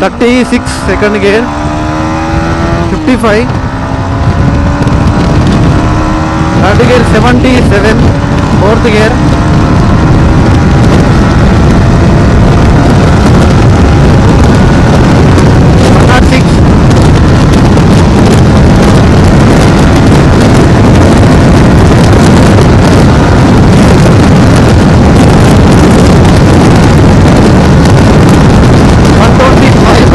Thirty six second gear fifty five third gear seventy seven fourth gear not six one twenty five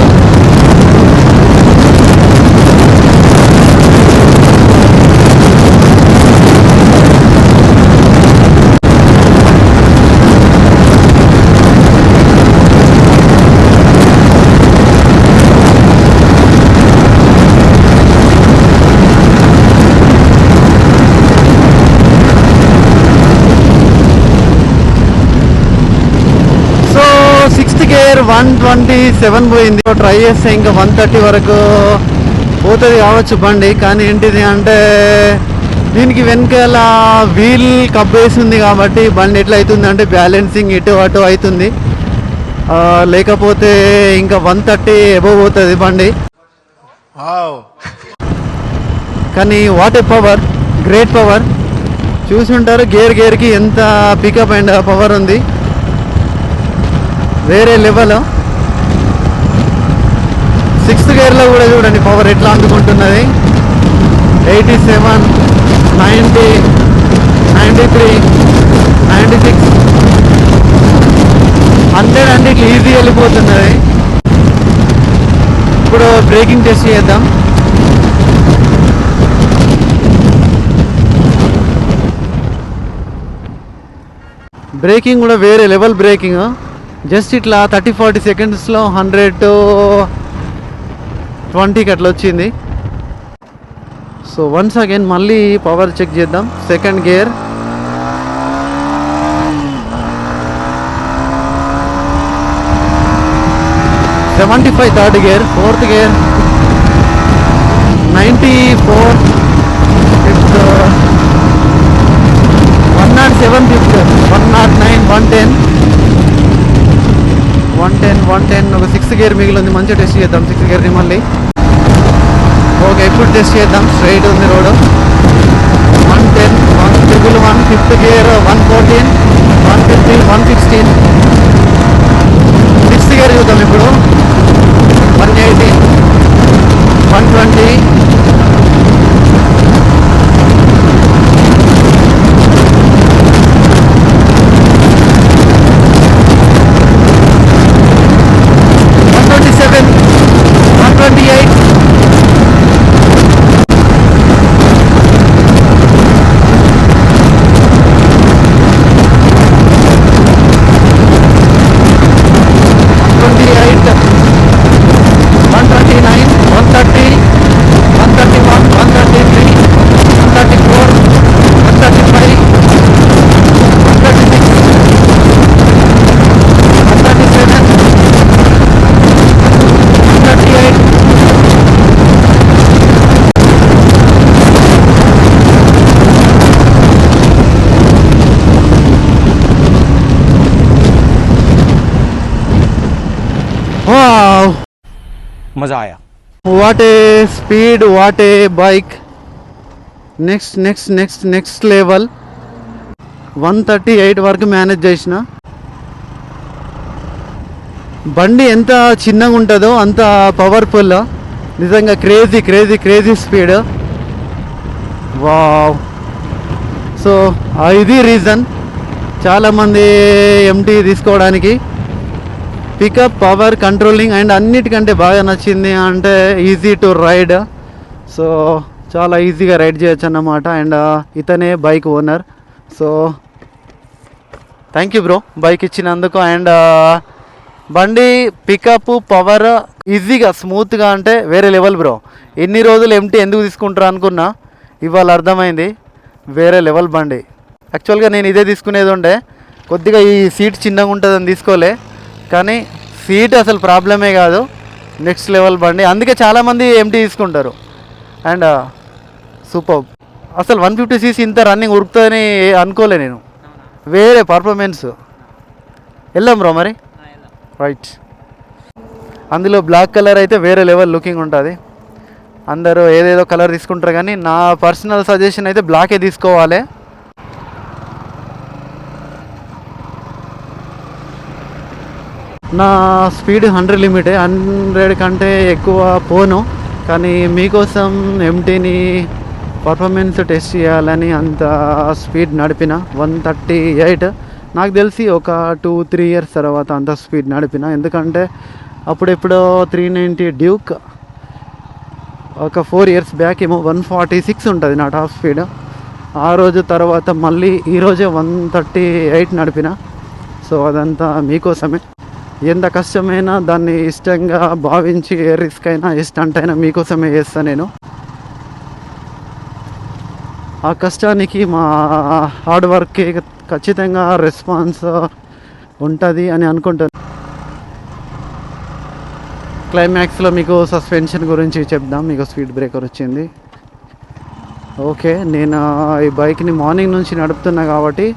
so gear one twenty seven పోయింది. Try చేస్తే ఇంకా one thirty వరకు పోతుంది కావచ్చు బండి కానీ ఏంటిది అంటే దీనికి వెనకాల వీల్ కబ్బేసి ఉంది కాబట్టి బండి ఎట్లా అవుతుంది అంటే బ్యాలెన్సింగ్ ఇటు అటు అవుతుంది. లేకపోతే ఇంకా వన్ థర్టీ ఎబో పోతుంది బండి. కానీ what a power great power చూసుంటారు గేర్ గేర్కి ఎంత పికప్ అండ్ పవర్ ఉంది. వేరే లెవెల్ సిక్స్త్ గేర్లో కూడా చూడండి పవర్ ఎట్లా అందుకుంటున్నది. Eighty seven ninety ninety three ninety six hundred hundred ఇట్లా ఈజీ వెళ్ళిపోతున్నది. ఇప్పుడు బ్రేకింగ్ టెస్ట్ చేద్దాం. బ్రేకింగ్ కూడా వేరే లెవెల్ బ్రేకింగ్ జస్ట్ ఇట్లా థర్టీ ఫార్టీ సెకండ్స్లో హండ్రెడ్ టు ట్వంటీకి అట్లా వచ్చింది సో వన్స్ అగైన్ మళ్ళీ పవర్ చెక్ చేద్దాం. Second gear seventy five third gear fourth gear ninety four fifth one not seven fifth one not nine one ten one ten one ten ఒక six gear మిగిలింది. మంచిగా test చేద్దాం. Six గేర్ని మళ్ళీ. Okay ఇప్పుడు test చేద్దాం. Straight ఉంది road. One ten one triple one fifth gear one fourteen one fifteen one sixteen. Sixth gear చూద్దాం ఇప్పుడు. One eighteen one twenty one twenty seven one twenty eight twenty eight one twenty nine one thirty one thirty one one thirty three one thirty four one thirty five one thirty six one thirty seven one thirty eight wow मज़ा आया what a speed what a bike next next next next level one thirty eight వరకు manage చేసిన బండి ఎంత చిన్నగా ఉంటుందో అంత powerful నిజంగా crazy crazy crazy speed wow so ఇది రీజన్ చాలామంది ఎంటీ తీసుకోవడానికి పికప్ పవర్ కంట్రోలింగ్ అండ్ అన్నిటికంటే బాగా నచ్చింది అంటే ఈజీ టు రైడ్. సో చాలా ఈజీగా రైడ్ చేయొచ్చు అన్నమాట అండ్ ఇతనే bike owner. So thank you bro bike ఇచ్చినందుకు. అండ్ బండి పికప్ పవర్ ఈజీగా స్మూత్గా అంటే వేరే లెవెల్ బ్రో. ఎన్ని రోజులు ఎంటీ ఎందుకు తీసుకుంటారు అనుకున్నా ఇవాళ అర్థమైంది. వేరే లెవెల్ బండి. యాక్చువల్గా నేను ఇదే తీసుకునేది ఉండే. కొద్దిగా ఈ సీట్ చిన్నగా ఉంటుందని తీసుకోలే. కానీ సీట్ అసలు ప్రాబ్లమే కాదు. నెక్స్ట్ లెవెల్ బండి. అందుకే చాలామంది ఎంటీ తీసుకుంటారు. And super. అసలు వన్ ఫిఫ్టీ సీసీ ఇంత రన్నింగ్ ఉరుకుతుందని అనుకోలే నేను. వేరే పర్ఫార్మెన్స్. వెళ్ళాం బ్రో మరి? రైట్. అందులో బ్లాక్ కలర్ అయితే వేరే లెవెల్ లుకింగ్ ఉంటుంది. అందరూ ఏదేదో కలర్ తీసుకుంటారు కానీ నా పర్సనల్ సజెషన్ అయితే బ్లాకే తీసుకోవాలి. నా స్పీడ్ హండ్రెడ్ లిమిటే హండ్రెడ్ కంటే ఎక్కువ పోను. కానీ మీకోసం ఎంటీని పర్ఫార్మెన్స్ టెస్ట్ చేయాలని అంత స్పీడ్ నడిపిన వన్ థర్టీ ఎయిట్. నాకు తెలిసి ఒక టూ త్రీ ఇయర్స్ తర్వాత అంత స్పీడ్ నడిపిన. ఎందుకంటే అప్పుడెప్పుడో త్రీ నైంటీ డ్యూక్ ఒక ఫోర్ ఇయర్స్ బ్యాక్ ఏమో వన్ ఫార్టీ సిక్స్ ఉంటుంది నా టాప్ స్పీడ్ ఆ రోజు తర్వాత మళ్ళీ ఈరోజే వన్ థర్టీ ఎయిట్ నడిపిన. సో అదంతా మీకోసమే. ఎంత కష్టమైనా దాన్ని ఇష్టంగా భావించి ఏ రిస్క్ అయినా ఏ స్టంట్ అయినా మీకోసమే చేస్తాను నేను. ఆ కష్టానికి మా హార్డ్ వర్క్కి ఖచ్చితంగా రెస్పాన్స్ ఉంటుంది అని అనుకుంటాను క్లైమాక్స్లో మీకు సస్పెన్షన్ గురించి చెప్దాం మీకు స్పీడ్ బ్రేకర్ వచ్చింది. ఓకే నేను ఈ బైక్ని మార్నింగ్ నుంచి నడుపుతున్నా కాబట్టి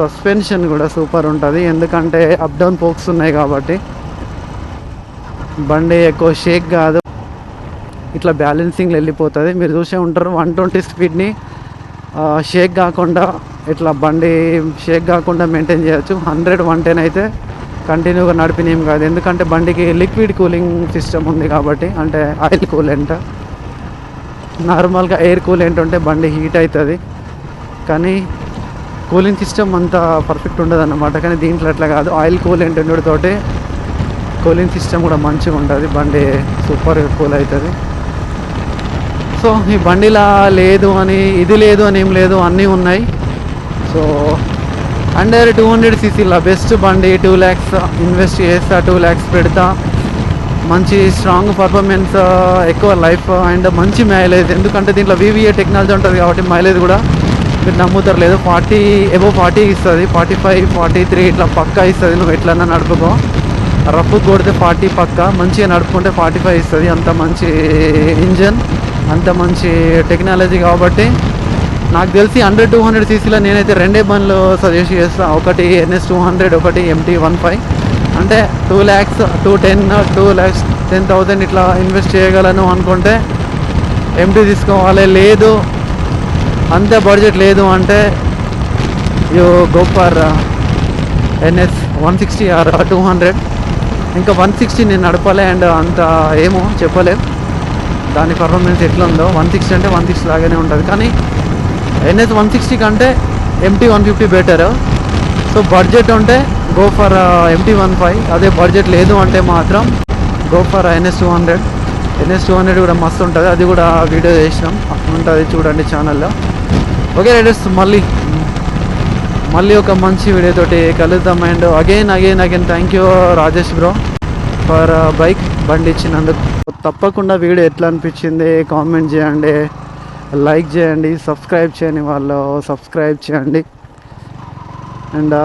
సస్పెన్షన్ కూడా సూపర్ ఉంటుంది. ఎందుకంటే అప్ డౌన్ పోక్స్ ఉన్నాయి కాబట్టి. బండి ఎక్కువ షేక్ కాదు. ఇట్లా బ్యాలెన్సింగ్ వెళ్ళిపోతుంది. మీరు చూసే ఉంటారు వన్ ట్వంటీ స్పీడ్ని షేక్ కాకుండా ఇట్లా బండి షేక్ కాకుండా మెయింటైన్ చేయొచ్చు. హండ్రెడ్ వన్ టెన్ అయితే కంటిన్యూగా నడిపినేం కాదు. ఎందుకంటే బండికి లిక్విడ్ కూలింగ్ సిస్టమ్ ఉంది కాబట్టి అంటే ఆయిల్ కూలెంట్ నార్మల్గా ఎయిర్ కూలెంట్ ఉంటే బండి హీట్ అవుతుంది. కానీ కూలింగ్ సిస్టమ్ అంత పర్ఫెక్ట్ ఉండదు అన్నమాట కానీ దీంట్లో అట్లా కాదు. ఆయిల్ కూలెంట్ ఉండడంతోటి కూలింగ్ సిస్టమ్ కూడా మంచిగా ఉంటుంది. బండి సూపర్ కూల్ అవుతుంది సో ఈ బండిలా లేదు అని ఇది లేదు అని ఏం లేదు అన్నీ ఉన్నాయి. సో అండర్ టూ హండ్రెడ్ సీసీలా బెస్ట్ బండి టూ ల్యాక్స్ ఇన్వెస్ట్ చేస్తా టూ ల్యాక్స్ పెడతా. మంచి స్ట్రాంగ్ పర్ఫార్మెన్స్ ఎక్కువ లైఫ్ అండ్ మంచి మైలేజ్ ఎందుకంటే దీంట్లో వివిఏ టెక్నాలజీ ఉంటుంది కాబట్టి మైలేజ్ కూడా మీరు నమ్ముతారు లేదు. ఫార్టీ ఎబో ఫార్టీ ఇస్తుంది. ఫార్టీ ఫైవ్ ఫార్టీ త్రీ ఇట్లా పక్కా ఇస్తుంది. నువ్వు ఎట్లన్నా నడుపుకో. రఫ్ కొడితే ఫార్టీ పక్క. మంచిగా నడుపుకుంటే ఫార్టీ ఫైవ్ ఇస్తుంది. అంత మంచి ఇంజన్ అంత మంచి టెక్నాలజీ కాబట్టి నాకు తెలిసి హండ్రెడ్ టూ హండ్రెడ్ సీసీలో నేనైతే రెండే బండ్లు సజెస్ట్ చేస్తాను ఒకటి ఎన్ఎస్ టూ హండ్రెడ్ ఒకటి ఎంటీ వన్ ఫైవ్. అంటే two lakhs two ten two lakhs ten thousand ఇట్లా ఇన్వెస్ట్ చేయగలను అనుకుంటే ఎంటీ తీసుకోవాలి. లేదు అంతే బడ్జెట్ లేదు అంటే you go for NS one sixty or two hundred. ఇంకా వన్ సిక్స్టీ నేను నడపాలి అండ్ అంత ఏమో చెప్పలేం. దాని పర్ఫార్మెన్స్ ఎట్లా ఉందో వన్ సిక్స్టీ అంటే వన్ సిక్స్టీ లాగానే ఉంటుంది. కానీ ఎన్ఎస్ వన్ సిక్స్టీ కంటే MT one fifty better so budget ఉంటే go for MT one five అదే బడ్జెట్ లేదు అంటే మాత్రం go for NS two hundred NS two hundred కూడా మస్తు ఉంటుంది. అది కూడా వీడియో చేసినాం. ఉంటుంది చూడండి ఛానల్లో ఓకే రైడర్స్ మళ్ళీ మళ్ళీ ఒక మంచి వీడియోతోటి కలుద్దాం. And again again again thank you Rajesh bro for bike బండి ఇచ్చినందుకు తప్పకుండా వీడియో ఎట్లా అనిపించింది? కామెంట్ చేయండి. లైక్ చేయండి. సబ్స్క్రైబ్ చేయని వాళ్ళు సబ్స్క్రైబ్ చేయండి. అండ్